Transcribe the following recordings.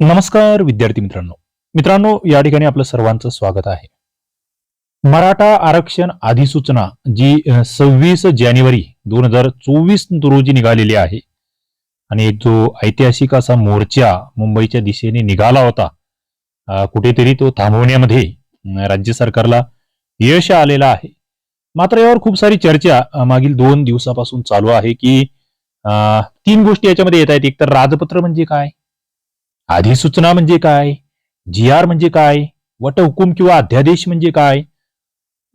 नमस्कार विद्यार्थी मित्रांनो. मित्रांनो या ठिकाणी आपलं सर्वांचं स्वागत आहे. मराठा आरक्षण अधिसूचना जी सव्वीस जानेवारी दोन हजार चोवीस रोजी निघालेली आहे आणि एक जो ऐतिहासिक असा मोर्चा मुंबईच्या दिशेने निघाला होता कुठेतरी तो थांबवण्यामध्ये राज्य सरकारला यश आलेलं आहे. मात्र यावर खूप सारी चर्चा मागील दोन दिवसापासून चालू आहे की तीन गोष्टी याच्यामध्ये येत आहेत. एक तर राजपत्र म्हणजे काय? अधिसूचना म्हणजे काय? जी आर म्हणजे काय? वटहुकूम किंवा अध्यादेश म्हणजे काय?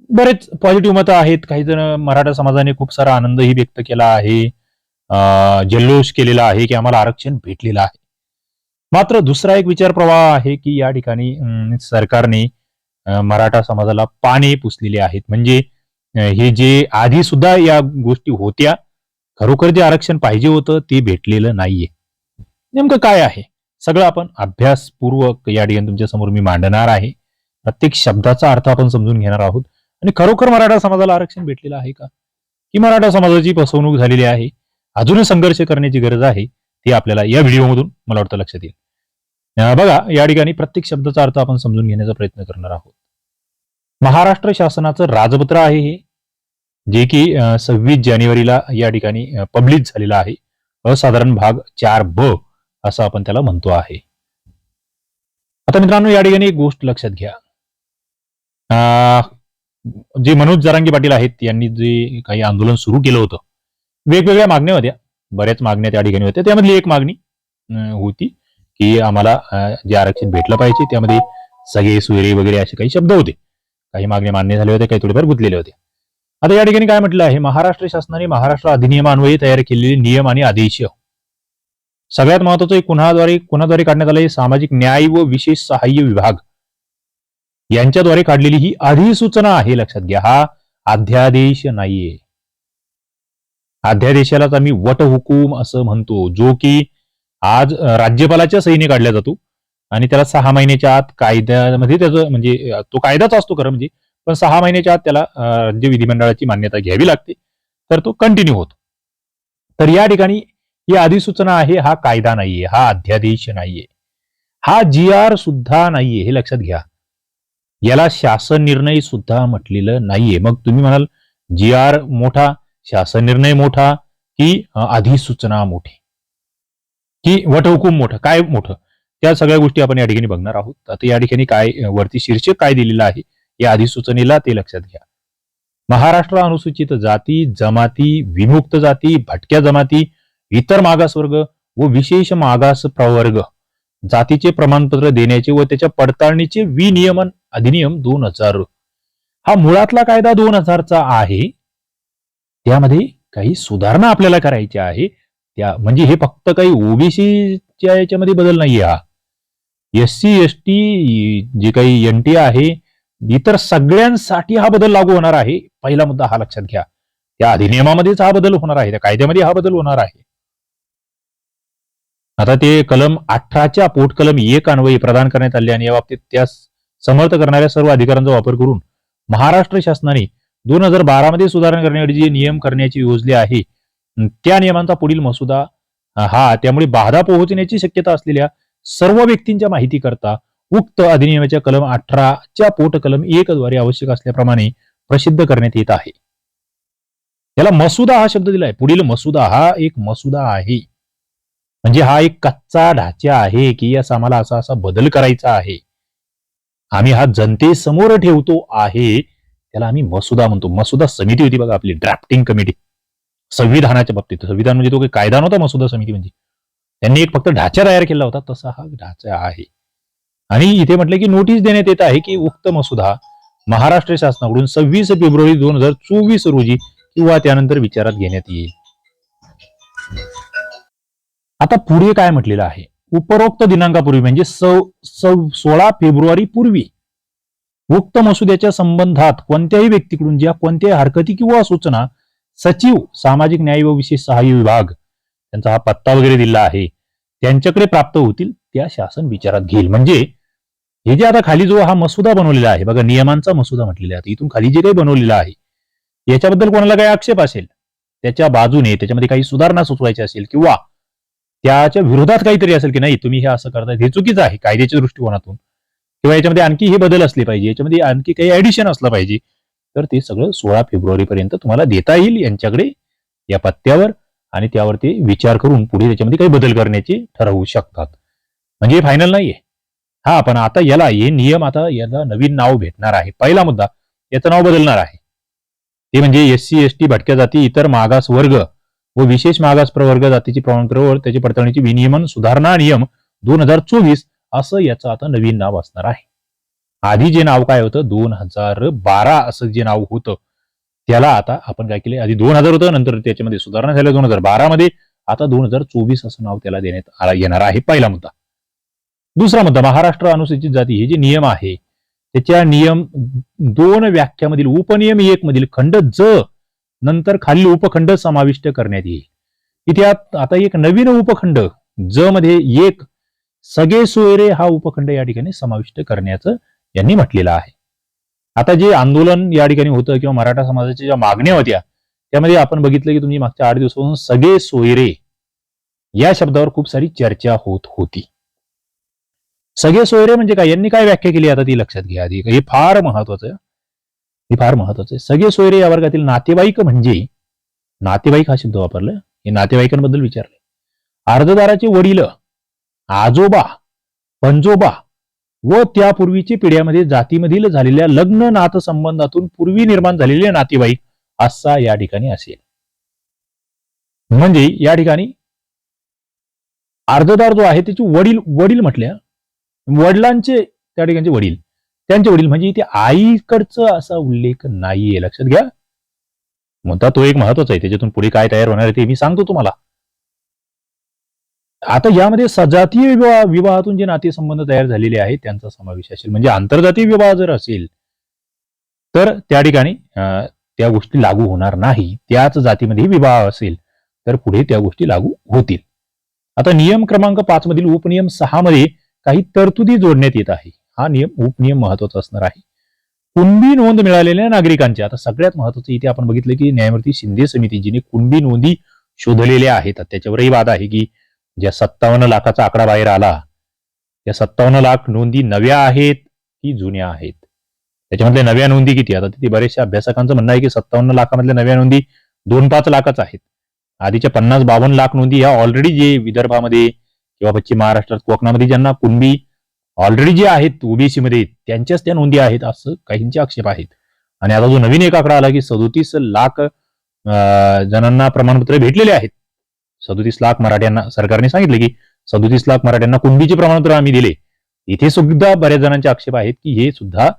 बरेच पॉझिटिव्ह मतं आहेत. काही जण मराठा समाजाने खूप सारा आनंदही व्यक्त केला आहे. जल्लोष केलेला आहे की आम्हाला आरक्षण भेटलेलं आहे. मात्र दुसरा एक विचार प्रवाह आहे की या ठिकाणी सरकारने मराठा समाजाला पाने पुसलेले आहेत. म्हणजे हे जे आधी सुद्धा या गोष्टी होत्या खरोखर जे आरक्षण पाहिजे होतं ते भेटलेलं नाहीये. नेमकं काय आहे? सगळं आपण अभ्यासपूर्वक या ठिकाणी तुमच्यासमोर मी मांडणार आहे. प्रत्येक शब्दाचा अर्थ आपण समजून घेणार आहोत. आणि खरोखर मराठा समाजाला आरक्षण भेटलेलं आहे का? की मराठा समाजाची फसवणूक झालेली आहे? अजूनही संघर्ष करण्याची गरज आहे? ती आपल्याला या व्हिडिओमधून मला वाटतं लक्षात येईल. बघा या ठिकाणी प्रत्येक शब्दाचा अर्थ आपण समजून घेण्याचा प्रयत्न करणार आहोत. महाराष्ट्र शासनाचं राजपत्र आहे हे जे की सव्वीस जानेवारीला या ठिकाणी पब्लिश झालेलं आहे. असाधारण भाग चार ब. असं आपण त्याला म्हणतो आहे. आता मित्रांनो या ठिकाणी एक गोष्ट लक्षात घ्या. अं, जे मनोज जरांगी पाटील आहेत यांनी जे काही आंदोलन सुरू केलं होतं वेगवेगळ्या मागण्या होत्या. बऱ्याच मागण्या त्या ठिकाणी होत्या. त्यामधली एक मागणी होती की आम्हाला जे आरक्षण भेटलं पाहिजे त्यामध्ये सगळे सुरे वगैरे असे काही शब्द होते. काही मागण्या मान्य झाले होते काही थोडेफार गुंतलेले होते. आता या ठिकाणी काय म्हटलं आहे? महाराष्ट्र शासनाने महाराष्ट्र अधिनियमान्वये तयार केलेले नियम आणि आदेश. सगळ्यात महत्वाचं एक कुणाद्वारे कुणाद्वारे काढण्यात आलं सामाजिक न्याय व विशेष सहाय्य विभाग. यांच्याद्वारे काढलेली ही अधिसूचना आहे लक्षात घ्या. हा अध्यादेश नाहीये. अध्यादेशालाच आम्ही वटहुकूम असं म्हणतो जो की आज राज्यपालाच्या सहीने काढला जातो. आणि त्याला सहा महिन्याच्या आत कायद्यामध्ये त्याचं म्हणजे तो कायदाच असतो खरं म्हणजे पण सहा महिन्याच्या आत त्याला राज्य विधिमंडळाची मान्यता घ्यावी लागते. तर तो कंटिन्यू होतो. तर या ठिकाणी ही अधिसूचना आहे हा कायदा नाहीये हा अध्यादेश नाहीये. हा जी आर सुद्धा नाहीये हे लक्षात घ्या. याला शासन निर्णय सुद्धा म्हटलेलं नाहीये. मग तुम्ही म्हणाल जी आर मोठा शासन निर्णय मोठा की अधिसूचना मोठी? की वटहुकूम मोठं? काय मोठं? त्या सगळ्या गोष्टी आपण या ठिकाणी बघणार आहोत. आता या ठिकाणी काय वरती शीर्षक काय दिलेलं आहे या अधिसूचनेला ते लक्षात घ्या. महाराष्ट्र अनुसूचित जाती जमाती विमुक्त जाती भटक्या जमाती इतर मागासवर्ग व विशेष मागास प्रवर्ग. जातीचे प्रमाणपत्र देण्याचे व त्याच्या पडताळणीचे विनियमन अधिनियम दोन हजार. हा मुळातला कायदा दोन हजारचा आहे. त्यामध्ये काही सुधारणा आपल्याला करायच्या आहे. त्या म्हणजे हे फक्त काही ओबीसीच्या याच्यामध्ये बदल नाहीये हा. एस सी एस टी जे काही एन टी आहे इतर सगळ्यांसाठी हा बदल लागू होणार आहे. पहिला मुद्दा हा लक्षात घ्या. त्या अधिनियमामध्येच हा बदल होणार आहे. त्या कायद्यामध्ये हा बदल होणार आहे. आता ते कलम अठराच्या पोट कलम एक अन्वयी प्रदान करण्यात आले आणि या बाबतीत त्यास समर्थ करणाऱ्या सर्व अधिकारांचा वापर करून महाराष्ट्र शासनाने दोन हजार बारा मध्ये सुधारणा करण्यासाठी जे नियम करण्याची योजले आहे त्या नियमांचा पुढील मसुदा हा त्यामुळे बाधा पोहोचण्याची शक्यता असलेल्या सर्व व्यक्तींच्या माहिती करता उक्त अधिनियमाच्या कलम अठराच्या पोट कलम एक द्वारे आवश्यक असल्याप्रमाणे प्रसिद्ध करण्यात येत आहे. याला मसुदा हा शब्द दिलाय. पुढील मसुदा हा एक मसुदा आहे. म्हणजे हा एक कच्चा ढाचा आहे की यास आम्हाला असा असा बदल करायचा आहे. आम्ही हा जनतेसमोर ठेवतो आहे त्याला आम्ही मसुदा म्हणतो. मसुदा समिती होती बघा आपली ड्राफ्टिंग कमिटी संविधानाच्या बाबतीत. संविधान म्हणजे तो काही कायदा नव्हता मसुदा समिती म्हणजे. त्यांनी एक फक्त ढाचा तयार केला होता तसा हा ढाचा आहे. आणि इथे म्हटलं की नोटीस देण्यात येत आहे की उक्त मसुदा महाराष्ट्र शासनाकडून सव्वीस फेब्रुवारी दोन हजार चोवीस रोजी किंवा त्यानंतर विचारात घेण्यात येईल. आता पुढे काय म्हटलेलं आहे? उपरोक्त दिनांकापूर्वी म्हणजे सोळा फेब्रुवारी पूर्वी उक्त मसुद्याच्या संबंधात कोणत्याही व्यक्तीकडून ज्या कोणत्याही हरकती किंवा सूचना सचिव सामाजिक न्याय व विशेष सहाय्य विभाग त्यांचा हा पत्ता वगैरे दिला आहे त्यांच्याकडे प्राप्त होतील त्या शासन विचारात घेईल. म्हणजे हे जे आता खाली जो हा मसुदा बनवलेला आहे बघा नियमांचा मसुदा म्हटलेला आहे इथून खाली जे काही बनवलेलं आहे याच्याबद्दल कोणाला काही आक्षेप असेल? त्याच्या बाजूने त्याच्यामध्ये काही सुधारणा सुचवायची असेल किंवा त्याच्या विरोधात काहीतरी असेल की नाही तुम्ही हे असं करताय हे चुकीचं आहे कायद्याच्या दृष्टिकोनातून. किंवा याच्यामध्ये आणखी हे बदल असले पाहिजे याच्यामध्ये आणखी काही ऍडिशन असलं पाहिजे. तर ते सगळं सोळा फेब्रुवारी पर्यंत तुम्हाला देता येईल यांच्याकडे या पत्त्यावर आणि त्यावर ते विचार करून पुढे त्याच्यामध्ये काही बदल करण्याचे ठरवू शकतात. म्हणजे फायनल नाहीये. हा पण आता याला हे नियम आता याला नवीन नाव भेटणार आहे. पहिला मुद्दा याचं नाव बदलणार आहे. ते म्हणजे एस सी एस टी भटक्या जाती इतर मागास वर्ग व विशेष मागास प्रवर्ग जातीची प्रमाणपत्रावर त्याची पडताळणीची विनियमन सुधारणा नियम दोन हजार चोवीस असं याचं आता नवीन नाव असणार आहे. आधी जे नाव काय होतं? दोन हजार बारा असं जे नाव होतं त्याला आता आपण काय केले आधी दोन हजार होतं नंतर त्याच्यामध्ये सुधारणा झाल्या. दोन हजार बारा मध्ये आता दोन हजार चोवीस असं नाव त्याला देण्यात आला- येणार आहे. पहिला मुद्दा. दुसरा मुद्दा महाराष्ट्र अनुसूचित जाती हे जे नियम आहे त्याच्या नियम दोन व्याख्यामधील उपनियम एक मधील खंड ज नंतर खालील उपखंड समाविष्ट करण्यात येईल. इथे आता एक नवीन उपखंड ज मध्ये एक सगळे सोयरे हा उपखंड या ठिकाणी समाविष्ट करण्याचं यांनी म्हटलेलं आहे. आता जे आंदोलन या ठिकाणी होतं किंवा मराठा समाजाच्या ज्या मागण्या होत्या त्यामध्ये आपण बघितलं की तुम्ही मागच्या आठ दिवसापासून सगळे सोयरे या शब्दावर खूप सारी चर्चा होत होती. सगळे सोयरे म्हणजे काय? यांनी काय व्याख्या केली? आता ती लक्षात घ्या आधी. हे फार महत्वाचं हे फार महत्वाचं आहे. सगळे सोयरे या वर्गातील नातेवाईक म्हणजे नातेवाईक हा शब्द वापरला हे नातेवाईकांबद्दल विचारले. अर्जदाराचे वडील आजोबा पंजोबा व त्यापूर्वीची पिढ्यामध्ये जातीमधील झालेल्या लग्न नातसंबंधातून पूर्वी निर्माण झालेले नातेवाईक असा या ठिकाणी असेल. म्हणजे या ठिकाणी अर्जदार जो आहे त्याचे वडील वडील म्हटल्या वडिलांचे त्या ठिकाणचे वडील. त्यांचे वडील म्हणजे इथे आईकडचं असा उल्लेख नाहीये. लक्षात घ्या. मुद्दा तो एक महत्त्वाचा आहे. त्याच्यातून पुढे काय तयार होणार आहे ते मी सांगतो तुम्हाला. आता यामध्ये सजातीय विवाह विवाहातून जे नातेसंबंध तयार झालेले आहेत त्यांचा समावेश असेल. म्हणजे आंतरजातीय विवाह जर असेल तर त्या ठिकाणी त्या गोष्टी लागू होणार नाही. त्याच जातीमध्ये विवाह असेल तर पुढे त्या गोष्टी लागू होतील. आता नियम क्रमांक पाच मधील उपनियम सहा मध्ये काही तरतुदी जोडण्यात येत आहे. हा नियम उपनियम महत्त्वाचा असणार आहे. कुणबी नोंद मिळालेल्या नागरिकांच्या आता सगळ्यात महत्वाचं इथे आपण बघितलं की न्यायमूर्ती शिंदे समिती जिने कुणबी नोंदी शोधलेल्या आहेत. त्याच्यावरही वाद आहे की ज्या सत्तावन्न लाखाचा आकडा बाहेर आला त्या सत्तावन्न लाख नोंदी नव्या आहेत की जुन्या आहेत? त्याच्यामधल्या नव्या नोंदी किती? आता तिथे बरेचशा अभ्यासकांचं म्हणणं आहे की सत्तावन्न लाखामधल्या नव्या नोंदी दोन पाच लाखच आहेत. आधीच्या पन्नास बावन्न लाख नोंदी ह्या ऑलरेडी जे विदर्भामध्ये किंवा पश्चिम महाराष्ट्रात कोकणामध्ये ज्यांना कुणबी ऑलरेडी जे आहेत ओबीसी मध्ये त्यांच्याच त्या नोंदी आहेत असं काहींचे आक्षेप आहेत. आणि आता जो नवीन एक आकडा आला की सदोतीस लाख जणांना प्रमाणपत्र भेटलेले आहेत. सदोतीस लाख मराठ्यांना सरकारने सांगितले की सदोतीस लाख मराठ्यांना कुणबीचे प्रमाणपत्र आम्ही दिले. इथे सुद्धा बऱ्याच जणांचे आक्षेप आहेत की हे सुद्धा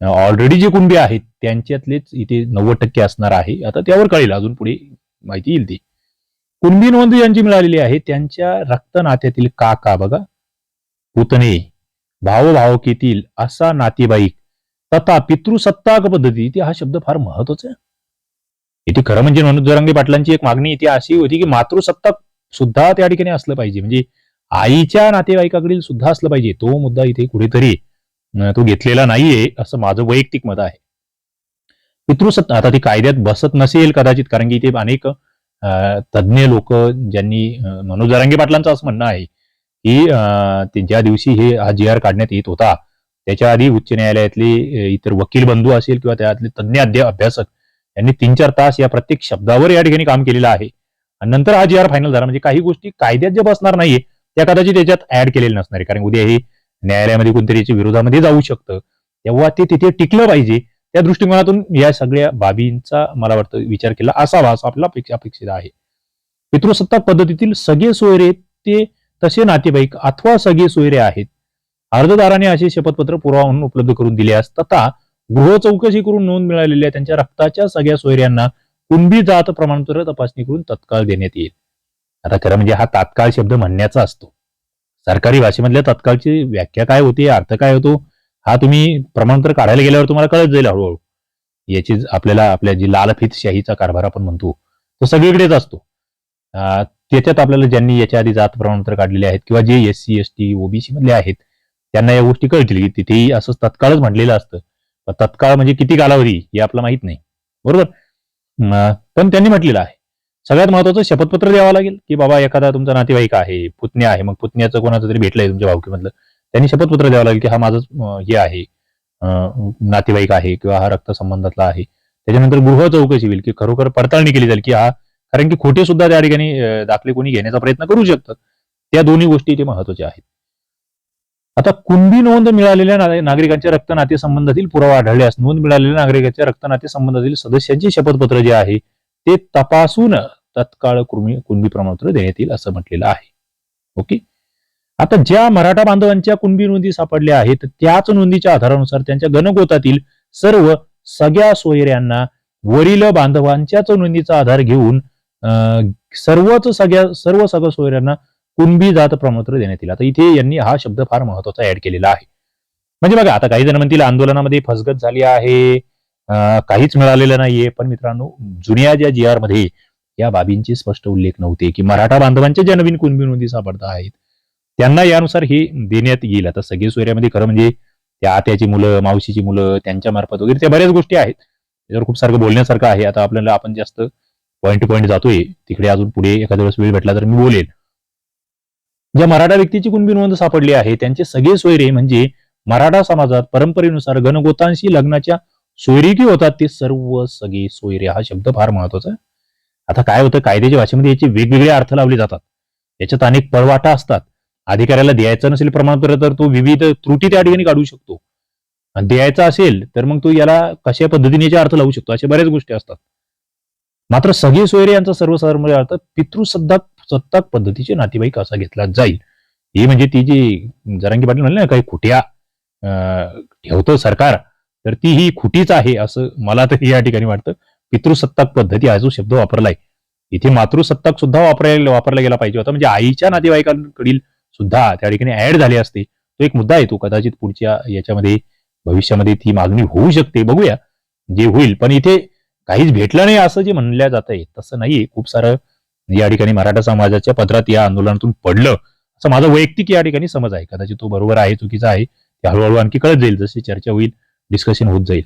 ऑलरेडी जे कुणबी आहेत त्यांच्यातलेच इथे नव्वद टक्के असणार आहे. आता त्यावर कळेल अजून पुढे माहिती येईल ती. कुणबी नोंद ज्यांची मिळालेली आहे त्यांच्या रक्त नात्यातील काका बघा. पुतणे. भावभावकीतील असा नातेवाईक तथा पितृसत्ताक पद्धती इथे हा शब्द फार महत्त्वाचा आहे. इथे खरं म्हणजे मनोज जरांगे पाटलांची एक मागणी इथे अशी होती की मातृसत्ताक सुद्धा त्या ठिकाणी असलं पाहिजे. म्हणजे आईच्या नातेवाईकाकडील सुद्धा असलं पाहिजे. तो मुद्दा इथे कुठेतरी तो घेतलेला नाहीये असं माझं वैयक्तिक मत आहे. पितृसत्ता आता ती कायद्यात बसत नसेल कदाचित कारण की इथे अनेक तज्ज्ञ लोक ज्यांनी मनोज जरांगे पाटलांचं असं म्हणणं आहे की ज्या दिवशी हे हा जी आर काढण्यात येत होता त्याच्या आधी उच्च न्यायालयातले इतर वकील बंधू असेल किंवा त्यातले तज्ञ अध्या अभ्यासक यांनी तीन चार तास या प्रत्येक शब्दावर या ठिकाणी काम केलेलं आहे. आणि नंतर हा जी आर फायनल झाला. म्हणजे काही गोष्टी कायद्यात जे बसणार नाहीये त्या कदाचित त्याच्यात ऍड केलेले नसणार आहे. कारण उद्या हे न्यायालयामध्ये कोणतरी याच्या विरोधामध्ये जाऊ शकतं. तेव्हा ते तिथे टिकलं पाहिजे. त्या दृष्टिकोनातून या सगळ्या बाबींचा मला वाटतं विचार केला असावा असं आपला अपेक्षा अपेक्षित आहे. पितृसत्ताक पद्धतीतील सगळे सोयरे ते तसे नातेवाईक अथवा सगळे सोयरे आहेत. अर्जदाराने असे शपथपत्र पुरावा म्हणून उपलब्ध करून दिल्यास तथा गृह चौकशी करून नोंद मिळालेल्या त्यांच्या रक्ताच्या सगळ्या सोयऱ्यांना कुणबी जात प्रमाणपत्र तपासणी करून तत्काळ देण्यात येईल. आता खरं म्हणजे हा तात्काळ शब्द म्हणण्याचा असतो. सरकारी भाषेमधल्या तत्काळची व्याख्या काय होती अर्थ काय होतो हा तुम्ही प्रमाणपत्र काढायला गेल्यावर तुम्हाला कळत जाईल हळूहळू. याची आपल्याला आपल्या जी लालफित शाहीचा कारभार आपण म्हणतो तो सगळीकडेच असतो. त्याच्यात आपल्याला ज्यांनी याच्या आधी जात प्रमाणपत्र काढलेले आहेत किंवा जे S C S T OBC मधले आहेत त्यांना या गोष्टी कळतील की तिथेही असं तत्काळच म्हटलेलं असतं. तत्काळ म्हणजे किती कालावधी हे आपल्याला माहीत नाही. बरोबर? पण त्यांनी म्हटलेलं आहे. सगळ्यात महत्वाचं शपथपत्र द्यावं लागेल की बाबा एखादा तुमचा नातेवाईक आहे पुतण्या आहे मग पुतण्याचं कोणाचं तरी भेटलंय तुमच्या भावकीमधलं. त्यांनी शपथपत्र द्यावं लागेल की हा माझं हे आहे नातेवाईक आहे किंवा हा रक्तसंबंधातला आहे. त्याच्यानंतर गृह चौकशी होईल की खरोखर पडताळणी केली जाईल की हा कारण की खोटे सुद्धा त्या ठिकाणी दाखले कोणी घेण्याचा प्रयत्न करू शकतात. त्या दोन्ही गोष्टी इथे महत्त्वाच्या आहेत. आता कुणबी नोंद मिळालेल्या नागरिकांच्या रक्त नातेसंबंधातील पुरावा आढळल्यास नोंद मिळालेल्या नागरिकांच्या रक्त नाते संबंधातील सदस्यांचे शपथपत्र जे आहे ते तपासून तत्काळ कुर्मी कुणबी प्रमाणपत्र देण्यात येईल असं म्हटलेलं आहे. ओके? आता ज्या मराठा बांधवांच्या कुणबी नोंदी सापडल्या आहेत त्याच नोंदीच्या आधारानुसार त्यांच्या गणगोतातील सर्व सगळ्या सोयऱ्यांना वरील बांधवांच्याच नोंदीचा आधार घेऊन सर्वच सगळ्या सर्व सगळ्या सोयऱ्यांना कुणबी जात प्रमाणपत्र देण्यात येईल. आता इथे यांनी हा शब्द फार महत्त्वाचा ऍड केलेला आहे. म्हणजे बघा आता काही जण म्हणतील आंदोलनामध्ये फसगत झाली आहे. काहीच मिळालेलं नाहीये. पण मित्रांनो जुन्या ज्या जी आरमध्ये या बाबींचे स्पष्ट उल्लेख नव्हते की मराठा बांधवांच्या ज्या नवीन कुणबी नोंदी सापडत आहेत त्यांना यानुसार हे देण्यात येईल. आता सगळे सोयऱ्यामध्ये खरं म्हणजे त्या आत्याची मुलं मावशीची मुलं त्यांच्या मार्फत वगैरे त्या बऱ्याच गोष्टी आहेत. त्याच्यावर खूप सारखं बोलण्यासारखं आहे. आता आपल्याला आपण जास्त पॉईंट टू पॉईंट जातोय. तिकडे अजून पुढे एखाद्या वेळेस वेळ भेटला तर मी बोलेल ज्या मराठा व्यक्तीची कुणबी नोंद सापडली आहे त्यांचे सगळे सोयरे म्हणजे मराठा समाजात परंपरेनुसार गणगोतांशी लग्नाच्या सोयरीकी होतात ते सर्व सगळे सोयरे. हा शब्द फार महत्त्वाचा आहे. आता काय होतं कायद्याच्या भाषेमध्ये याचे वेगवेगळे अर्थ लावले जातात. याच्यात अनेक पळवाटा असतात. अधिकाऱ्याला द्यायचं नसेल प्रमाणपत्र तर तो विविध त्रुटी त्या ठिकाणी काढू शकतो. आणि द्यायचा असेल तर मग तो याला कशा पद्धतीने याचे अर्थ लावू शकतो? अशा बऱ्याच गोष्टी असतात. मात्र सगळे सोयरे यांचा सर्वसाधारण अर्थ पितृसत्ताक सत्ताक पद्धतीचे नातेवाईक असा घेतला जाईल. ही म्हणजे ती जी जरांगी पाटील म्हणले ना काही खुट्या अं, ठेवतं सरकार तर ती ही खुटीच आहे असं मला तर या ठिकाणी वाटतं. पितृसत्ताक पद्धती हा जो शब्द वापरलाय इथे मातृसत्ताक सुद्धा वापरायला वापरला गेला पाहिजे होता. म्हणजे आईच्या नातेवाईकांकडील सुद्धा त्या ठिकाणी ऍड झाले असते. तो एक मुद्दा आहे तो कदाचित पुढच्या याच्यामध्ये भविष्यामध्ये ती मागणी होऊ शकते. बघूया जे होईल. पण इथे काहीच भेटलं नाही असं जे म्हणल्या जात आहे. तसं नाहीये खूप सारं या ठिकाणी मराठा समाजाच्या पत्रात या आंदोलनातून पडलं. असं माझा वैयक्तिक या ठिकाणी समज आहे. कदाचित तो बरोबर आहे चुकीचा आहे ते हळूहळू आणखी कळत जाईल. जशी चर्चा होईल डिस्कशन होत जाईल.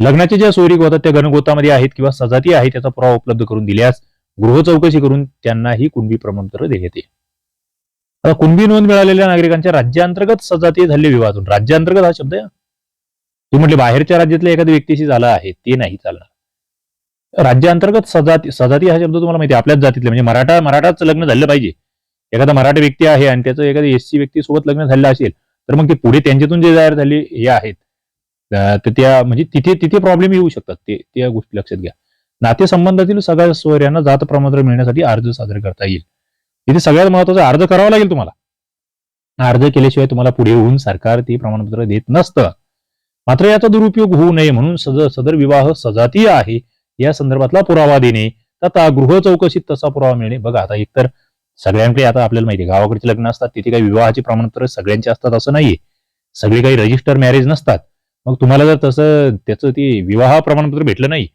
लग्नाच्या ज्या सोयरी होतात त्या गणगोतामध्ये आहेत किंवा सजाती आहे त्याचा पुरावा उपलब्ध करून दिल्यास गृह चौकशी करून त्यांनाही कुणबी प्रमाणपत्र देण्यात येईल आता कुणबी नोंद मिळालेल्या नागरिकांच्या राज्यांतर्गत सजाती झाले विवाहातून. राज्यांतर्गत हा शब्द आहे. ते म्हटले बाहेरच्या राज्यातल्या एखाद्या व्यक्तीशी झाला आहे ते नाही चालणार. राज्यांतर्गत सजाती सजाती हा शब्द तुम्हाला माहिती आपल्याच जातीतले. म्हणजे मराठा मराठाच लग्न झालं पाहिजे. एखादा मराठा व्यक्ती आहे आणि त्याचं एखाद्या एससी व्यक्ती सोबत लग्न झालेलं असेल तर मग ते पुढे त्यांच्यातून जे जाहीर झाले हे आहेत. तर त्या म्हणजे तिथे तिथे प्रॉब्लेम येऊ शकतात. ते त्या गोष्टी लक्षात घ्या. नातेसंबंधातील सगळ्या सोयऱ्यांना जात प्रमाणपत्र मिळण्यासाठी अर्ज सादर करता येईल. इथे सगळ्यात महत्त्वाचा अर्ज करावा लागेल तुम्हाला. अर्ज केल्याशिवाय तुम्हाला पुढे येऊन सरकार ते प्रमाणपत्र देत नसतं. मात्र याचा दुरुपयोग होऊ नये म्हणून सदर विवाह सजातीय आहे. या संदर्भातला पुरावा देणे तथा गृह चौकशीत तसा पुरावा मिळणे. बघा आता एकतर सगळ्यांकडे आता आपल्याला माहिती आहे गावाकडचे लग्न असतात तिथे काही विवाहाचे प्रमाणपत्र सगळ्यांचे असतात असं नाहीये. सगळे काही रजिस्टर मॅरेज नसतात. मग तुम्हाला जर तसं त्याचं ते विवाह प्रमाणपत्र भेटलं नाही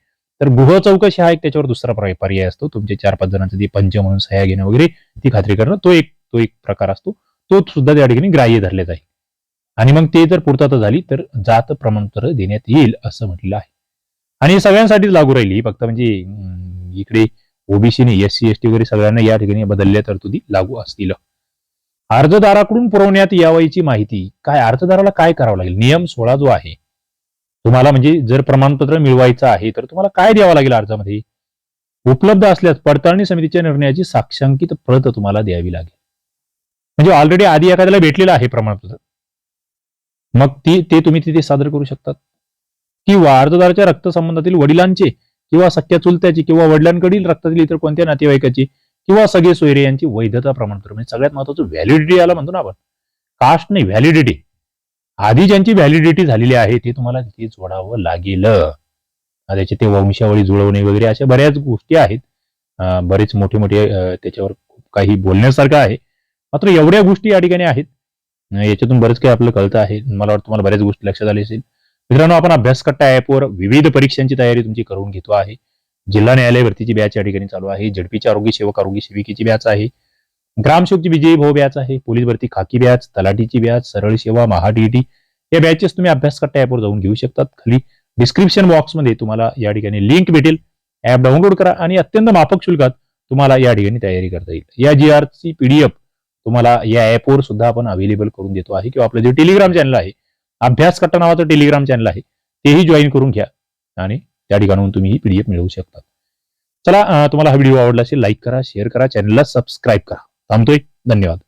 तर गृह चौकशी हा एक त्याच्यावर दुसरा पर्याय पर्याय असतो. तुमचे चार पाच जणांचं ते पंच म्हणून सह्या घेणं वगैरे ती खात्री करणं तो एक तो एक प्रकार असतो. तो सुद्धा त्या ठिकाणी ग्राह्य धरले जाईल. आणि मग ते जर पूर्तता झाली तर जात प्रमाणपत्र देण्यात येईल असं म्हटलेलं आहे. आणि सगळ्यांसाठीच लागू राहिली. ही फक्त म्हणजे इकडे ओबीसीने एस सी एस टी वगैरे सगळ्यांना या ठिकाणी बदलल्या तरतुदी लागू असतील. अर्जदाराकडून पुरवण्यात यावायची माहिती काय अर्जदाराला काय करावं लागेल? नियम सोळा जो आहे. तुम्हाला म्हणजे जर प्रमाणपत्र मिळवायचं आहे तर तुम्हाला काय द्यावं लागेल अर्जामध्ये? उपलब्ध असल्यास पडताळणी समितीच्या निर्णयाची साक्षांकित प्रत तुम्हाला द्यावी लागेल. म्हणजे ऑलरेडी आधी एखाद्याला भेटलेलं आहे प्रमाणपत्र. मग ती ते तुम्ही तिथे सादर करू शकतात. किंवा अर्जदाराच्या रक्तसंबंधातील वडिलांचे किंवा सख्या चुलत्याची किंवा वडिलांकडील रक्तातील इतर कोणत्या नातेवाईकाची किंवा सगळे सोयरे यांची वैधता प्रमाणपत्र म्हणजे सगळ्यात महत्वाचं व्हॅलिडिटी याला म्हणतो ना आपण. कास्ट नाही व्हॅलिडिटी आधी ज्यांची व्हॅलिडिटी झालेली आहे ते तुम्हाला तिथे जोडावं लागेल. त्याचे ते वंशावळी जुळवणे वगैरे अशा बऱ्याच गोष्टी आहेत. बरेच मोठे मोठे त्याच्यावर खूप काही बोलण्यासारखं आहे. मात्र एवढ्या गोष्टी या ठिकाणी आहेत. याच्यातून बरेच काही आपलं कळतं आहे. मला वाटतं तुम्हाला बऱ्याच गोष्टी लक्षात आल्या असेल. मित्रांनो आपण अभ्यासकट्टा ऍपवर विविध परीक्षांची तयारी तुमची करून घेतो आहे. जिल्हा न्यायालय भरतीची बॅच या ठिकाणी चालू आहे. झडपीची आरोग्य सेवक आरोग्य सेविकेची बॅच आहे. ग्रामसेवकची विजयी भाऊ बॅच आहे. पोलीस भरती खाकी बॅच तलाठीची बॅच सरळ सेवा महाडीटी या बॅचेस तुम्ही अभ्यासकट्टा ऍपवर जाऊन घेऊ शकतात. खाली डिस्क्रिप्शन बॉक्समध्ये तुम्हाला या ठिकाणी लिंक भेटेल. ऍप डाउनलोड करा आणि अत्यंत माफक शुल्कात तुम्हाला या ठिकाणी तयारी करता येईल. या जी आरची पीडीएफ तुम्हाला या ऍपवर सुद्धा आपण अवेलेबल करून देतो आहे किंवा आपलं जे टेलिग्राम चॅनल आहे अभ्यास कट्टा नावाचं टेलिग्राम चॅनल आहे. तेही जॉईन करून घ्या. आणि त्या ठिकाणाहून तुम्ही ही पीडीएफ मिळवू शकता. चला तुम्हाला हा व्हिडिओ आवडला असेल लाईक करा शेअर करा चॅनलला सबस्क्राईब करा. थांबतोय. धन्यवाद.